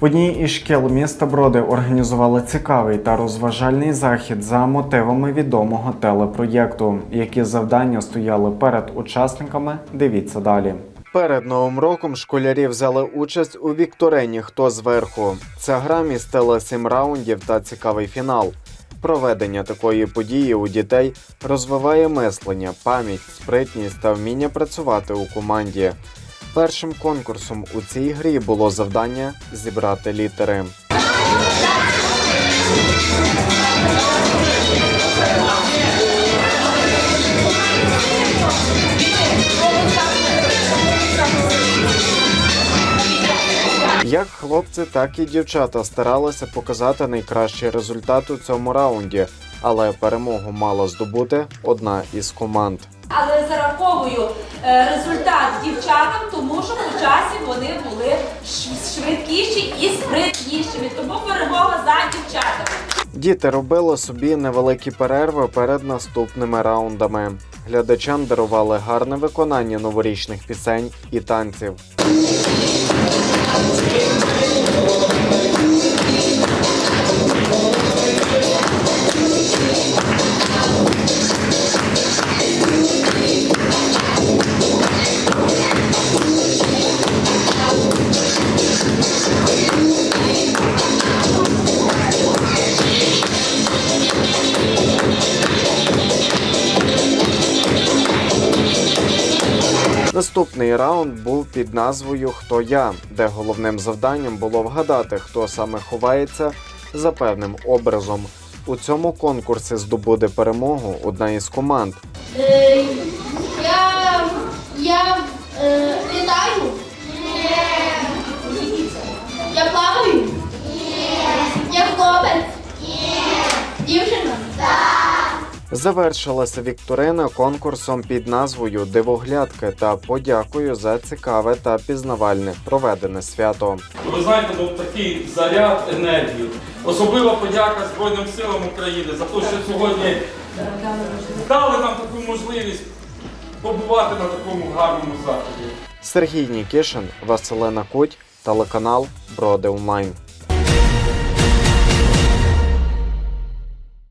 В одній із шкіл міста Броди організували цікавий та розважальний захід за мотивами відомого телепроєкту. Які завдання стояли перед учасниками? Дивіться далі. Перед новим роком школярі взяли участь у вікторині Хто зверху. Ця гра містила сім раундів та цікавий фінал. Проведення такої події у дітей розвиває мислення, пам'ять, спритність та вміння працювати у команді. Першим конкурсом у цій грі було завдання зібрати літери. Як хлопці, так і дівчата старалися показати найкращий результат у цьому раунді, але перемогу мала здобути одна із команд. Але зараховую е, результат дівчатам, тому що по часі вони були швидкіші і спритнішими. Тому перемога за дівчатами. Діти робили собі невеликі перерви перед наступними раундами. Глядачам дарували гарне виконання новорічних пісень і танців. Наступний раунд був під назвою Хто я, де головним завданням було вгадати, хто саме ховається за певним образом. У цьому конкурсі здобуде перемогу одна із команд. Е, я я Завершилася вікторина конкурсом під назвою Дивоглядки та подякою за цікаве та пізнавальне проведене свято. Ви знаєте, ну такий заряд енергії. Особлива подяка Збройним силам України за те, що сьогодні дали нам таку можливість побувати на такому гарному заході. Сергій Нікішин, Василина Куть, телеканал Броди Онлайн.